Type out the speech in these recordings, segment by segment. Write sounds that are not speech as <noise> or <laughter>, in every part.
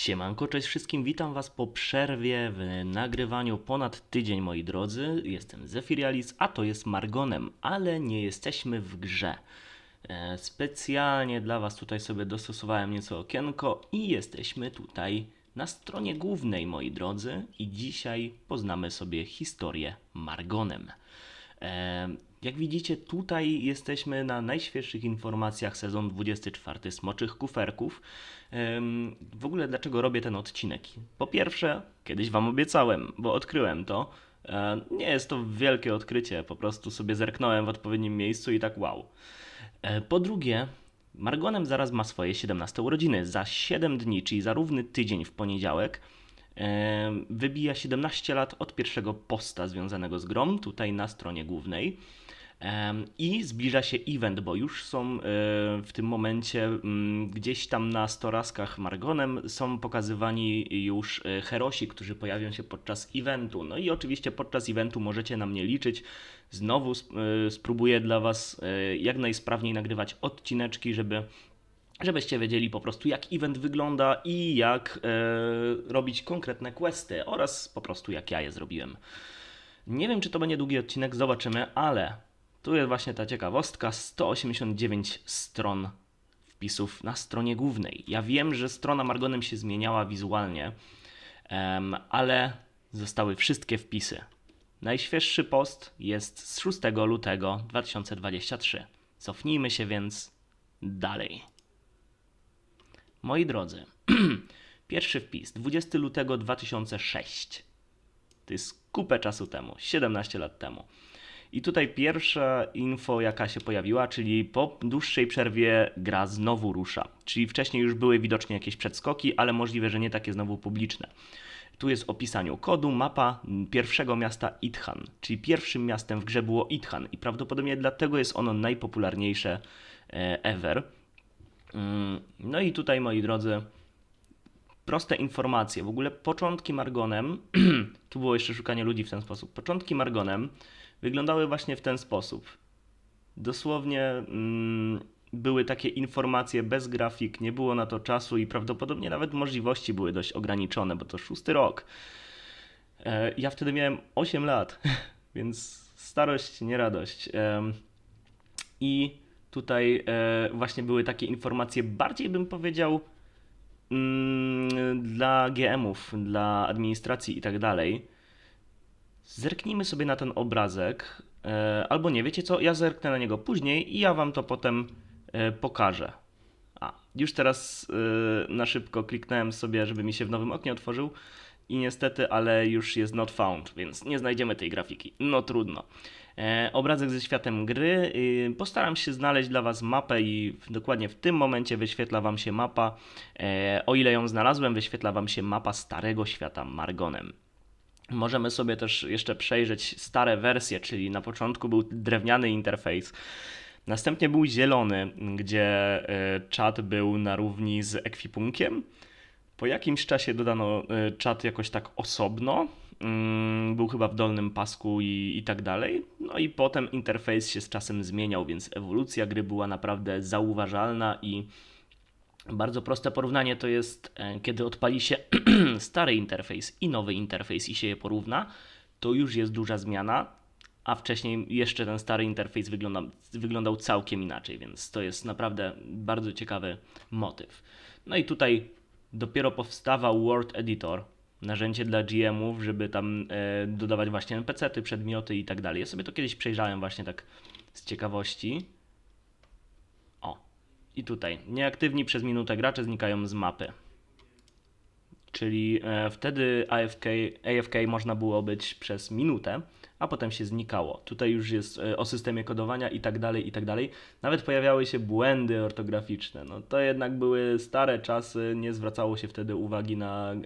Siemanko, cześć wszystkim, witam Was po przerwie w nagrywaniu ponad tydzień, moi drodzy. Jestem Zefirialis, a to jest Margonem, ale nie jesteśmy w grze. E, Specjalnie dla Was tutaj sobie dostosowałem nieco okienko i jesteśmy tutaj na stronie głównej, moi drodzy. I dzisiaj poznamy sobie historię Margonem. E, Jak widzicie, tutaj jesteśmy na najświeższych informacjach sezon 24 Smoczych Kuferków. W ogóle dlaczego robię ten odcinek? Po pierwsze, kiedyś Wam obiecałem, bo odkryłem to. E, Nie jest to wielkie odkrycie, po prostu sobie zerknąłem w odpowiednim miejscu i tak wow. E, Po drugie, Margonem zaraz ma swoje 17 urodziny. Za 7 dni, czyli za równy tydzień w poniedziałek, wybija 17 lat od pierwszego posta związanego z grą, tutaj na stronie głównej. I zbliża się event, bo już są e, w tym momencie mm, gdzieś tam na storaskach Margonem są pokazywani już e, herosi, którzy pojawią się podczas eventu. No i oczywiście podczas eventu możecie na mnie liczyć. Znowu e, spróbuję dla Was jak najsprawniej nagrywać odcineczki, żeby żebyście wiedzieli po prostu jak event wygląda i jak e, robić konkretne questy oraz po prostu jak ja je zrobiłem. Nie wiem, czy to będzie długi odcinek, zobaczymy, ale tu jest właśnie ta ciekawostka: 189 stron wpisów na stronie głównej. Ja wiem, że strona Margonem się zmieniała wizualnie, ale zostały wszystkie wpisy. Najświeższy post jest z 6 lutego 2023. Cofnijmy się więc dalej. Moi drodzy, <clears throat> pierwszy wpis 20 lutego 2006. To jest kupę czasu temu, 17 lat temu. I tutaj pierwsza info, jaka się pojawiła, czyli po dłuższej przerwie gra znowu rusza. Czyli wcześniej już były widocznie jakieś przedskoki, ale możliwe, że nie takie znowu publiczne. Tu jest w opisaniu kodu mapa pierwszego miasta Ithan, czyli pierwszym miastem w grze było Ithan i prawdopodobnie dlatego jest ono najpopularniejsze e, ever. No i tutaj, moi drodzy, proste informacje. W ogóle początki Margonem, <clears throat> tu było jeszcze szukanie ludzi w ten sposób. Początki Margonem wyglądały właśnie w ten sposób. Dosłownie mm, były takie informacje bez grafik, nie było na to czasu i prawdopodobnie nawet możliwości były dość ograniczone, bo to szósty rok. E, ja wtedy miałem 8 lat, <laughs> więc starość, nie radość. Em, I tutaj e, właśnie były takie informacje, bardziej bym powiedział, mm, dla GM-ów, dla administracji i tak dalej. Zerknijmy sobie na ten obrazek, e, albo nie, wiecie co, ja zerknę na niego później i ja wam to potem e, pokażę. A, już teraz na szybko kliknąłem sobie, żeby mi się w nowym oknie otworzył i niestety, ale już jest not found, więc nie znajdziemy tej grafiki. No trudno. E, obrazek ze światem gry. Y, Postaram się znaleźć dla Was mapę i dokładnie w tym momencie wyświetla Wam się mapa. E, o ile ją znalazłem, wyświetla Wam się mapa starego świata Margonem. Możemy sobie też jeszcze przejrzeć stare wersje, czyli na początku był drewniany interfejs. Następnie był zielony, gdzie e, czat był na równi z ekwipunkiem. Po jakimś czasie dodano czat jakoś tak osobno. Mm, Był chyba w dolnym pasku i, i tak dalej. No i potem interfejs się z czasem zmieniał, więc ewolucja gry była naprawdę zauważalna i bardzo proste porównanie to jest, e, kiedy odpali się <clears throat> stary interfejs i nowy interfejs i się je porówna, to już jest duża zmiana, a wcześniej jeszcze ten stary interfejs wygląda, wyglądał całkiem inaczej, więc to jest naprawdę bardzo ciekawy motyw. No i tutaj dopiero powstawał Word Editor, narzędzie dla GM-ów, żeby tam e, dodawać właśnie NPC-ty, przedmioty i tak dalej. Ja sobie to kiedyś przejrzałem właśnie tak z ciekawości. O, i tutaj. Nieaktywni przez minutę gracze znikają z mapy. Czyli e, wtedy AFK, AFK można było być przez minutę, a potem się znikało. Tutaj już jest e, o systemie kodowania i tak dalej, i tak dalej. Nawet pojawiały się błędy ortograficzne. No to jednak były stare czasy, nie zwracało się wtedy uwagi na e,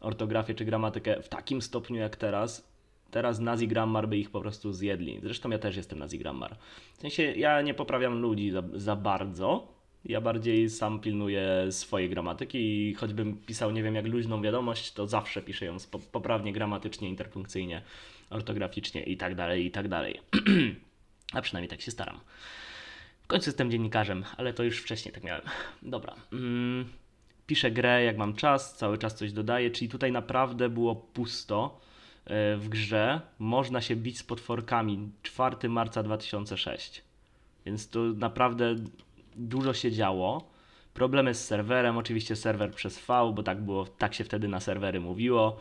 ortografię czy gramatykę w takim stopniu jak teraz. Teraz Nazi Grammar by ich po prostu zjedli. Zresztą ja też jestem Nazi Grammar. W sensie ja nie poprawiam ludzi za, za bardzo. Ja bardziej sam pilnuję swojej gramatyki i choćbym pisał, nie wiem, jak luźną wiadomość, to zawsze piszę ją poprawnie gramatycznie, interpunkcyjnie, ortograficznie i tak dalej, i tak dalej. <clears throat> A przynajmniej tak się staram. W końcu jestem dziennikarzem, ale to już wcześniej tak miałem. Dobra. Mm. Piszę grę jak mam czas, cały czas coś dodaję, czyli tutaj naprawdę było pusto e, w grze. Można się bić z potworkami. 4 marca 2006. Więc tu naprawdę dużo się działo. Problemy z serwerem, oczywiście serwer przez V, bo tak było, tak się wtedy na serwery mówiło.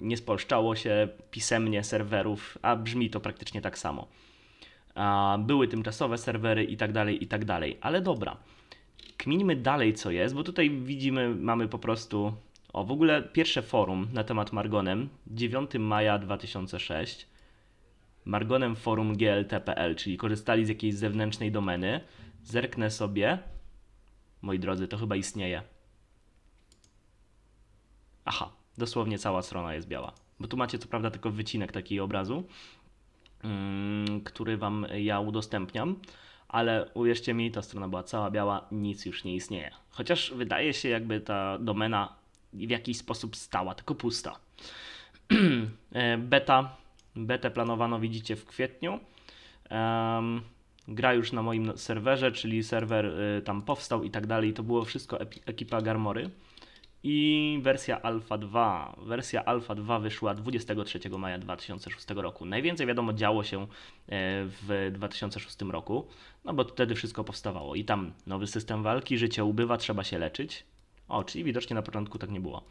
Nie spolszczało się pisemnie serwerów, a brzmi to praktycznie tak samo. Były tymczasowe serwery i tak dalej, i tak dalej. Ale dobra, kminimy dalej co jest, bo tutaj widzimy, mamy po prostu, o w ogóle pierwsze forum na temat Margonem, 9 maja 2006, Margonem forum GLT.pl, czyli korzystali z jakiejś zewnętrznej domeny. Zerknę sobie, moi drodzy, to chyba istnieje. Aha, dosłownie cała strona jest biała. Bo tu macie co prawda tylko wycinek takiego obrazu, mm, który wam ja udostępniam, ale uwierzcie mi, ta strona była cała biała, nic już nie istnieje. Chociaż wydaje się, jakby ta domena w jakiś sposób stała, tylko pusta. <clears throat> E, Beta, betę planowano, widzicie, w kwietniu. Em, gra już na moim serwerze, czyli serwer y, tam powstał i tak dalej. To było wszystko ekipa Garmory. I wersja Alpha 2. Wersja Alpha 2 wyszła 23 maja 2006 roku. Najwięcej wiadomo działo się e, w 2006 roku, no bo wtedy wszystko powstawało. I tam nowy system walki, życie ubywa, trzeba się leczyć. O, czyli widocznie na początku tak nie było.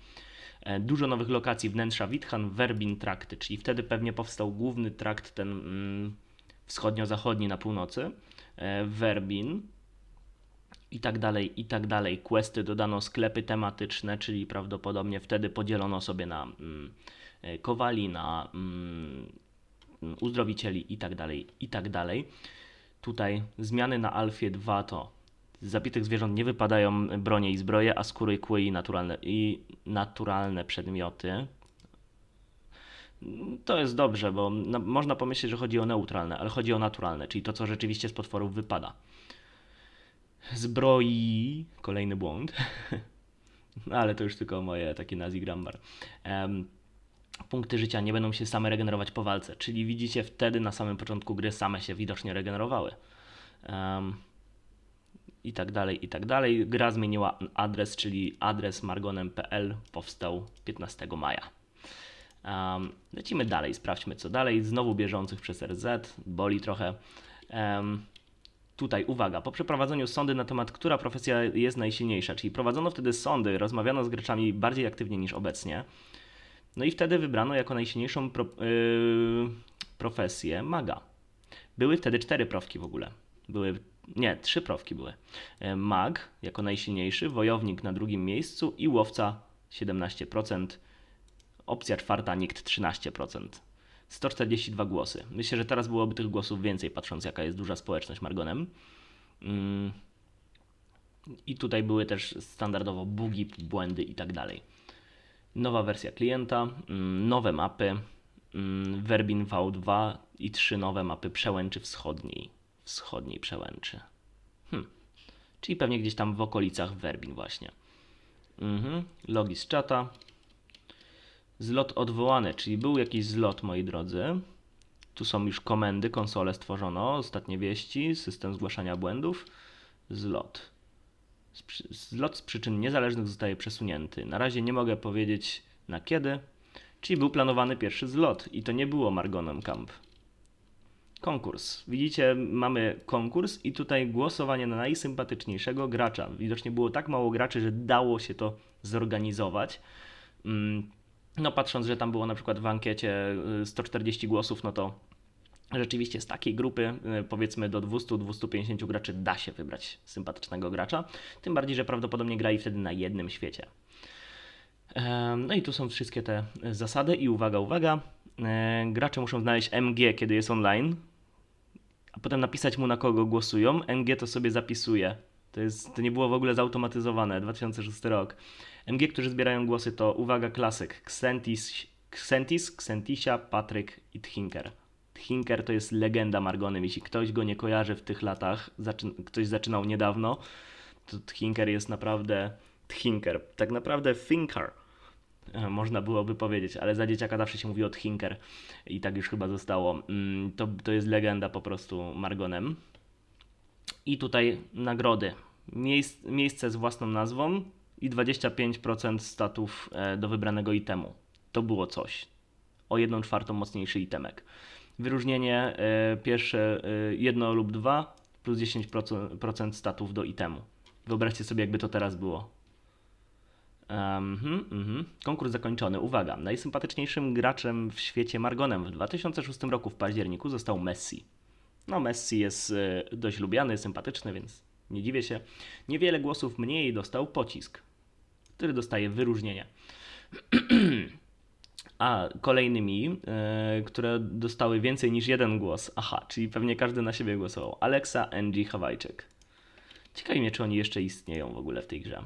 E, Dużo nowych lokacji, wnętrza Witchan, Werbin trakty, czyli wtedy pewnie powstał główny trakt ten mm, wschodnio-zachodni na północy, e, Werbin i tak dalej, i tak dalej. Questy dodano sklepy tematyczne, czyli prawdopodobnie wtedy podzielono sobie na mm, e, kowali, na mm, uzdrowicieli i tak dalej, i tak dalej. Tutaj zmiany na Alfie 2 to z zabitych zwierząt nie wypadają bronie i zbroje, a skóry, kły i naturalne, i naturalne przedmioty. To jest dobrze, bo na, można pomyśleć, że chodzi o neutralne, ale chodzi o naturalne, czyli to, co rzeczywiście z potworów wypada. Zbroi, kolejny błąd, no, <laughs> ale to już tylko moje takie nazigrambar. Em, punkty życia nie będą się same regenerować po walce, czyli widzicie wtedy na samym początku gry same się widocznie regenerowały. Em, I tak dalej, i tak dalej. Gra zmieniła adres, czyli adres margonem.pl powstał 15 maja. Um, lecimy dalej, sprawdźmy co dalej. Znowu bieżących przez RZ, boli trochę. Em, tutaj uwaga, po przeprowadzeniu sądy na temat, która profesja jest najsilniejsza, czyli prowadzono wtedy sądy, rozmawiano z graczami bardziej aktywnie niż obecnie. No i wtedy wybrano jako najsilniejszą pro, yy, profesję maga. Były wtedy cztery profki w ogóle. Były, nie, trzy profki były. E, Mag jako najsilniejszy, wojownik na drugim miejscu i łowca 17%. Opcja czwarta, nikt 13%. 142 głosy. Myślę, że teraz byłoby tych głosów więcej, patrząc jaka jest duża społeczność Margonem. Mm. I tutaj były też standardowo bugi, błędy i tak dalej. Nowa wersja klienta, mm, nowe mapy, mm, Verbin V2 i trzy nowe mapy przełęczy wschodniej. Wschodniej przełęczy. Hmm. Czyli pewnie gdzieś tam w okolicach Verbin właśnie. Mhm. Logi z czata. Zlot odwołany, czyli był jakiś zlot, moi drodzy. Tu są już komendy, konsole stworzono, ostatnie wieści, system zgłaszania błędów. Zlot. Zlot z przyczyn niezależnych zostaje przesunięty. Na razie nie mogę powiedzieć na kiedy, czyli był planowany pierwszy zlot i to nie było Margonem Camp. Konkurs. Widzicie, mamy konkurs i tutaj głosowanie na najsympatyczniejszego gracza. Widocznie było tak mało graczy, że dało się to zorganizować. Mm, No patrząc, że tam było na przykład w ankiecie y, 140 głosów, no to rzeczywiście z takiej grupy, y, powiedzmy do 200-250 graczy, da się wybrać sympatycznego gracza. Tym bardziej, że prawdopodobnie grali wtedy na jednym świecie. No i tu są wszystkie te y, zasady i uwaga, uwaga. e, Gracze muszą znaleźć MG, kiedy jest online, a potem napisać mu na kogo głosują. MG to sobie zapisuje. To, jest, to nie było w ogóle zautomatyzowane. 2006 rok. MG, którzy zbierają głosy to, uwaga, klasyk. Xentis, Xentis, Xentisia, Patryk i Thinker. Thinker to jest legenda Margonem. Jeśli ktoś go nie kojarzy w tych latach, zaczyn- ktoś zaczynał niedawno, to Thinker jest naprawdę Thinker. Tak naprawdę Thinker. E, Można byłoby powiedzieć, ale za dzieciaka zawsze się mówi o Thinker i tak już chyba zostało. Mm, To, to jest legenda po prostu Margonem. I tutaj nagrody. Miejsc, miejsce z własną nazwą, i 25% statów e, do wybranego itemu. To było coś. O 1 czwartą mocniejszy itemek. Wyróżnienie e, pierwsze e, jedno lub dwa plus 10% procent statów do itemu. Wyobraźcie sobie, jakby to teraz było. Mhm, mhm. Konkurs zakończony. Uwaga, najsympatyczniejszym graczem w świecie Margonem w 2006 roku w październiku został Messi. No, Messi jest dość lubiany, sympatyczny, więc nie dziwię się. Niewiele głosów mniej dostał pocisk, który dostaje wyróżnienie. <clears throat> A kolejnymi, e, które dostały więcej niż jeden głos, aha, czyli pewnie każdy na siebie głosował. Alexa, Angie, Hawajczyk. Ciekawi mnie, czy oni jeszcze istnieją w ogóle w tej grze.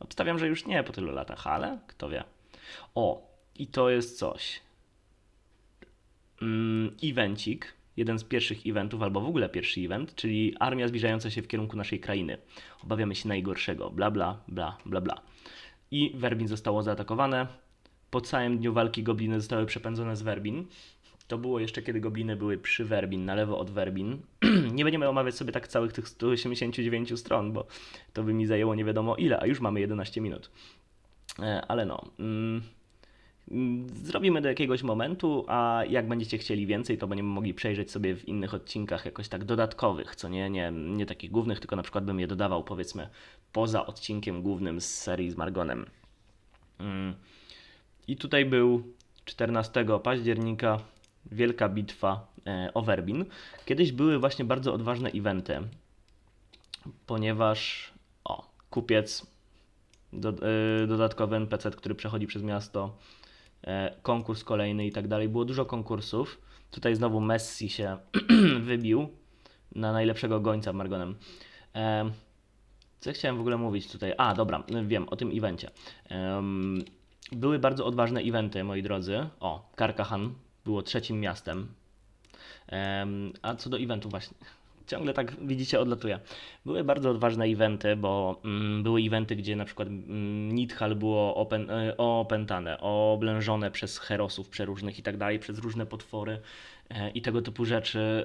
Obstawiam, że już nie po tylu latach, ale kto wie. O, i to jest coś. Mm, evencik, jeden z pierwszych eventów, albo w ogóle pierwszy event, czyli armia zbliżająca się w kierunku naszej krainy. Obawiamy się najgorszego, bla bla, bla, bla, bla. I Werbin zostało zaatakowane. Po całym dniu walki gobliny zostały przepędzone z Werbin. To było jeszcze kiedy gobliny były przy Werbin, na lewo od Werbin. <clears throat> nie będziemy omawiać sobie tak całych tych 189 stron, bo to by mi zajęło nie wiadomo ile, a już mamy 11 minut. E, Ale no. mm, Zrobimy do jakiegoś momentu, a jak będziecie chcieli więcej, to będziemy mogli przejrzeć sobie w innych odcinkach jakoś tak dodatkowych, co nie, nie, nie takich głównych, tylko na przykład bym je dodawał powiedzmy poza odcinkiem głównym z serii z Margonem. Mm. I tutaj był 14 października wielka bitwa e, o. Kiedyś były właśnie bardzo odważne eventy, ponieważ o, kupiec, do, e, dodatkowy NPC, który przechodzi przez miasto, konkurs kolejny i tak dalej. Było dużo konkursów. Tutaj znowu Messi się <clears throat> wybił na najlepszego gońca Margonem. E, co chciałem w ogóle mówić tutaj? A, dobra, wiem o tym evencie. Były bardzo odważne eventy, moi drodzy. O, Karkahan było trzecim miastem. Em, a co do eventów właśnie, ciągle tak widzicie odlatuje. Były bardzo odważne eventy, bo mm, były eventy, gdzie na przykład mm, Nidhal było open, e, opętane, oblężone przez herosów przeróżnych i tak dalej, przez różne potwory e, i tego typu rzeczy.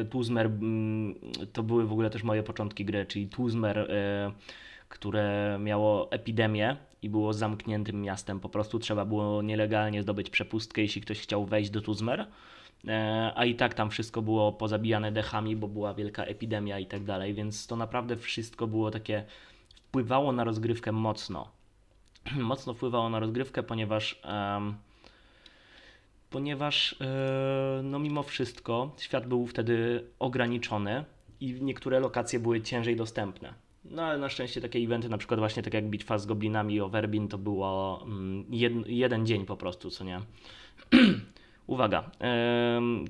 E, Tuzmer mm, to były w ogóle też moje początki gry, czyli Tuzmer, e, które miało epidemię i było zamkniętym miastem. Po prostu trzeba było nielegalnie zdobyć przepustkę, jeśli ktoś chciał wejść do Tuzmer. E, A i tak tam wszystko było pozabijane dechami, bo była wielka epidemia i tak dalej, więc to naprawdę wszystko było takie, wpływało na rozgrywkę mocno. <clears throat> mocno wpływało na rozgrywkę, ponieważ em, ponieważ e, no mimo wszystko świat był wtedy ograniczony i niektóre lokacje były ciężej dostępne. No ale na szczęście takie eventy, na przykład właśnie tak jak bitwa z goblinami o Werbin, to było mm, jed, jeden dzień po prostu, co nie. <clears throat> Uwaga,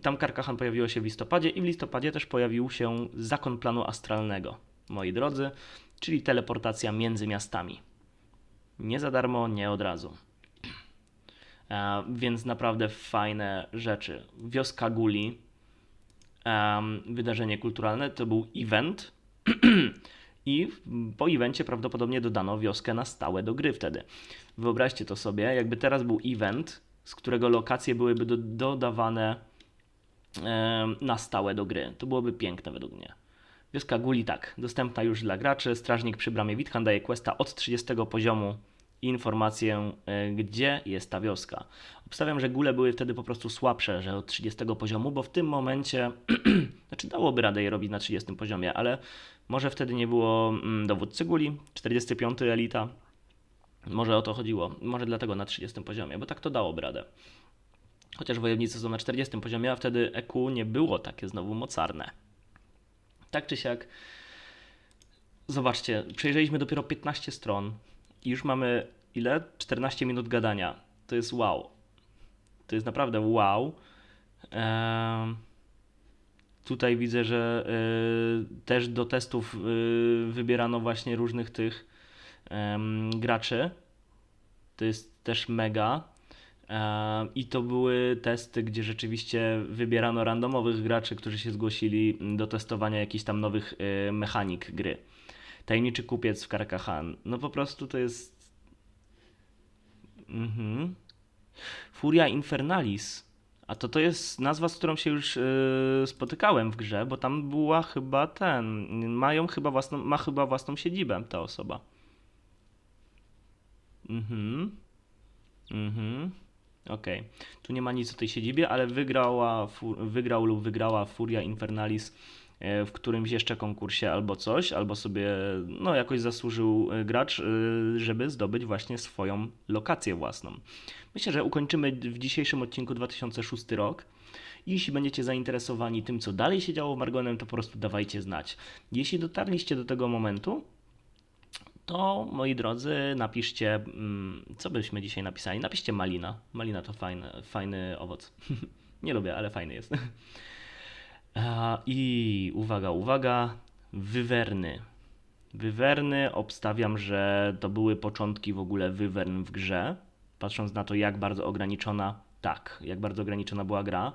tam Karkahan pojawiło się w listopadzie i w listopadzie też pojawił się zakon planu astralnego, moi drodzy, czyli teleportacja między miastami. Nie za darmo, nie od razu. E, więc naprawdę fajne rzeczy. Wioska Guli, wydarzenie kulturalne, to był event <clears throat> i po evencie prawdopodobnie dodano wioskę na stałe do gry wtedy. Wyobraźcie to sobie, jakby teraz był event, z którego lokacje byłyby do, dodawane na stałe do gry. To byłoby piękne według mnie. Wioska Guli tak, dostępna już dla graczy. Strażnik przy bramie Withan daje questa od 30 poziomu i informację, e, gdzie jest ta wioska. Obstawiam, że gule były wtedy po prostu słabsze, że od 30 poziomu, bo w tym momencie, <clears throat> znaczy dałoby radę je robić na 30 poziomie, ale może wtedy nie było mm, dowódcy guli, 45 elita, może o to chodziło, może dlatego na 30 poziomie, bo tak to dałoby radę. Chociaż wojownicy są na 40 poziomie, a wtedy EQ nie było takie znowu mocarne. Tak czy siak, zobaczcie, przejrzeliśmy dopiero 15 stron i już mamy ile? 14 minut gadania. To jest wow. To jest naprawdę wow. Ehm, tutaj widzę, że y, też do testów y, wybierano właśnie różnych tych graczy. To jest też mega. I to były testy, gdzie rzeczywiście wybierano randomowych graczy, którzy się zgłosili do testowania jakichś tam nowych y, mechanik gry. Tajemniczy kupiec w Karkahan. No po prostu to jest. Mhm. Furia Infernalis. A to to jest nazwa, z którą się już y, spotykałem w grze, bo tam była chyba ten. Mają chyba własną, ma chyba własną siedzibę ta osoba. Mhm. Mhm. Okej. Tu nie ma nic o tej siedzibie, ale wygrała, wygrał lub wygrała Furia Infernalis e, w którymś jeszcze konkursie albo coś, albo sobie no jakoś zasłużył e, gracz, e, żeby zdobyć właśnie swoją lokację własną. Myślę, że ukończymy w dzisiejszym odcinku 2006 rok. Jeśli będziecie zainteresowani tym, co dalej się działo w Margonem, to po prostu dawajcie znać. Jeśli dotarliście do tego momentu, to moi drodzy, napiszcie, mm, co byśmy dzisiaj napisali. Napiszcie malina. Malina to fajny, fajny owoc. <laughs> Nie lubię, ale fajny jest. <laughs> I uwaga, uwaga, wywerny. Wywerny, obstawiam, że to były początki w ogóle wywern w grze. Patrząc na to, jak bardzo ograniczona, tak, jak bardzo ograniczona była gra.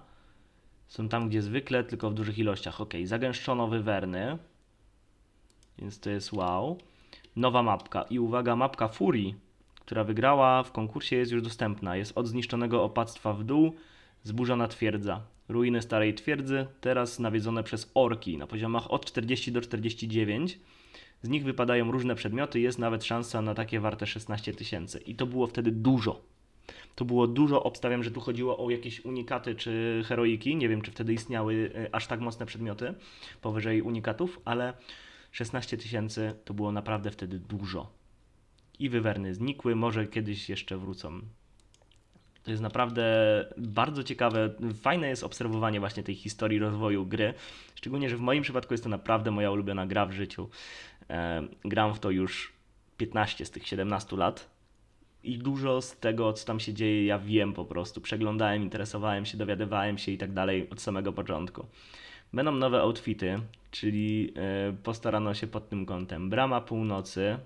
Są tam, gdzie zwykle, tylko w dużych ilościach. Ok, zagęszczono wywerny, więc to jest wow. Nowa mapka. I uwaga, mapka Furii, która wygrała w konkursie, jest już dostępna. Jest od zniszczonego opactwa w dół, zburzona twierdza. Ruiny starej twierdzy, teraz nawiedzone przez orki na poziomach od 40 do 49. Z nich wypadają różne przedmioty, jest nawet szansa na takie warte 16 tysięcy. I to było wtedy dużo. To było dużo, obstawiam, że tu chodziło o jakieś unikaty czy heroiki. Nie wiem, czy wtedy istniały y, aż tak mocne przedmioty powyżej unikatów, ale 16 tysięcy to było naprawdę wtedy dużo. I wywerny znikły, może kiedyś jeszcze wrócą. To jest naprawdę bardzo ciekawe. Fajne jest obserwowanie właśnie tej historii rozwoju gry. Szczególnie, że w moim przypadku jest to naprawdę moja ulubiona gra w życiu. E, gram w to już 15 z tych 17 lat. I dużo z tego, co tam się dzieje, ja wiem po prostu. Przeglądałem, interesowałem się, dowiadywałem się i tak dalej od samego początku. Będą nowe outfity, czyli e, postarano się pod tym kątem. Brama północy,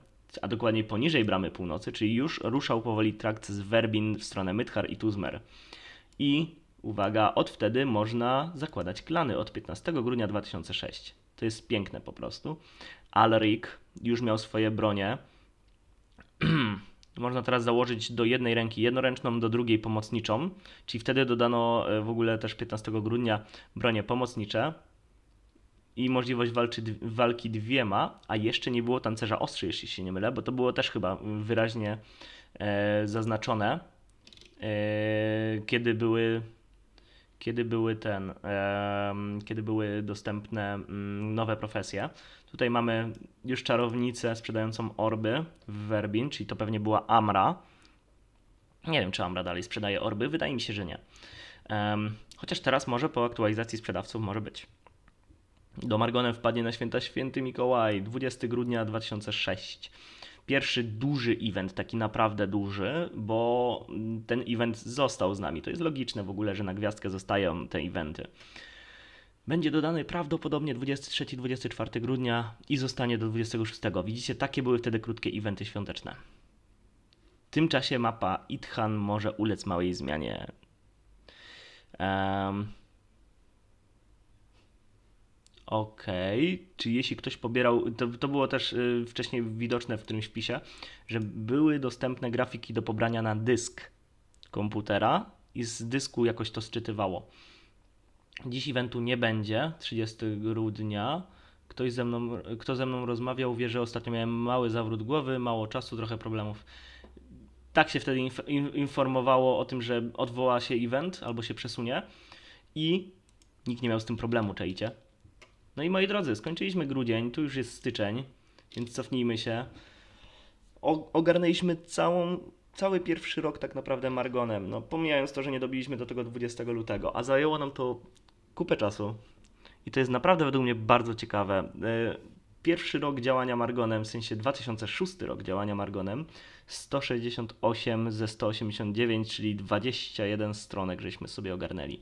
a dokładniej poniżej bramy północy, czyli już ruszał powoli trakt z Werbin w stronę Mythar i Tuzmer. I uwaga, od wtedy można zakładać klany od 15 grudnia 2006. To jest piękne po prostu. Alrik już miał swoje bronie. <clears throat> Można teraz założyć do jednej ręki jednoręczną, do drugiej pomocniczą, czyli wtedy dodano e, w ogóle też 15 grudnia bronie pomocnicze. I możliwość walczy, walki dwiema, a jeszcze nie było tancerza ostrzy, jeśli się nie mylę, bo to było też chyba wyraźnie e, zaznaczone, e, kiedy były kiedy były ten, kiedy były dostępne mm, nowe profesje. Tutaj mamy już czarownicę sprzedającą orby w Verbin, czyli to pewnie była Amra. Nie wiem, czy Amra dalej sprzedaje orby, wydaje mi się, że nie. Chociaż teraz może po aktualizacji sprzedawców może być. Do Margonem wpadnie na święta święty Mikołaj, 20 grudnia 2006. Pierwszy duży event, taki naprawdę duży, bo ten event został z nami. To jest logiczne w ogóle, że na gwiazdkę zostają te eventy. Będzie dodany prawdopodobnie 23-24 grudnia i zostanie do 26. Widzicie, takie były wtedy krótkie eventy świąteczne. W tym czasie mapa Ithan może ulec małej zmianie. Em, Okej, czy jeśli ktoś pobierał, to, to było też y, wcześniej widoczne w którymś wpisie, że były dostępne grafiki do pobrania na dysk komputera i z dysku jakoś to sczytywało. Dziś eventu nie będzie, 30 grudnia. Ktoś ze mną, kto ze mną rozmawiał, wie, że ostatnio miałem mały zawrót głowy, mało czasu, trochę problemów. Tak się wtedy inf- in- informowało o tym, że odwoła się event albo się przesunie i nikt nie miał z tym problemu, czajcie. No i moi drodzy, skończyliśmy grudzień, tu już jest styczeń, więc cofnijmy się. O, ogarnęliśmy całą, cały pierwszy rok tak naprawdę Margonem. No, pomijając to, że nie dobiliśmy do tego 20 lutego, a zajęło nam to kupę czasu. I to jest naprawdę według mnie bardzo ciekawe. E, Pierwszy rok działania Margonem, w sensie 2006 rok działania Margonem, 168 ze 189, czyli 21 stronek żeśmy sobie ogarnęli.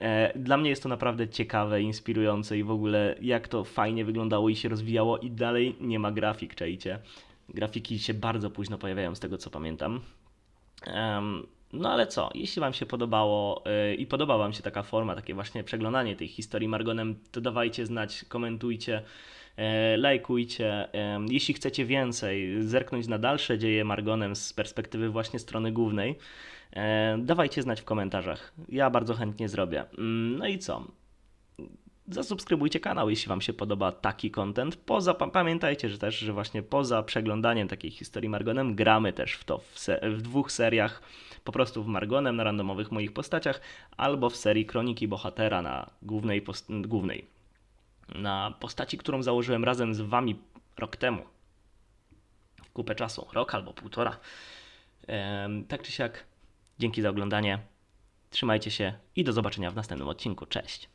E, Dla mnie jest to naprawdę ciekawe, inspirujące i w ogóle jak to fajnie wyglądało i się rozwijało i dalej nie ma grafik, czajcie. Grafiki się bardzo późno pojawiają z tego co pamiętam. No ale co, jeśli Wam się podobało y, i podoba Wam się taka forma, takie właśnie przeglądanie tej historii Margonem, to dawajcie znać, komentujcie, e, lajkujcie. Jeśli chcecie więcej, zerknąć na dalsze dzieje Margonem z perspektywy właśnie strony głównej, e, dawajcie znać w komentarzach. Ja bardzo chętnie zrobię. Mm, No i co? zasubskrybujcie kanał, jeśli Wam się podoba taki content. Poza, pa- pamiętajcie, że też, że właśnie poza przeglądaniem takiej historii Margonem, gramy też w to w, se- w dwóch seriach, po prostu w Margonem na randomowych moich postaciach, albo w serii Kroniki Bohatera na głównej, głównej na postaci, którą założyłem razem z Wami rok temu. Kupę czasu, rok albo półtora. Em, tak czy siak, dzięki za oglądanie. Trzymajcie się i do zobaczenia w następnym odcinku. Cześć.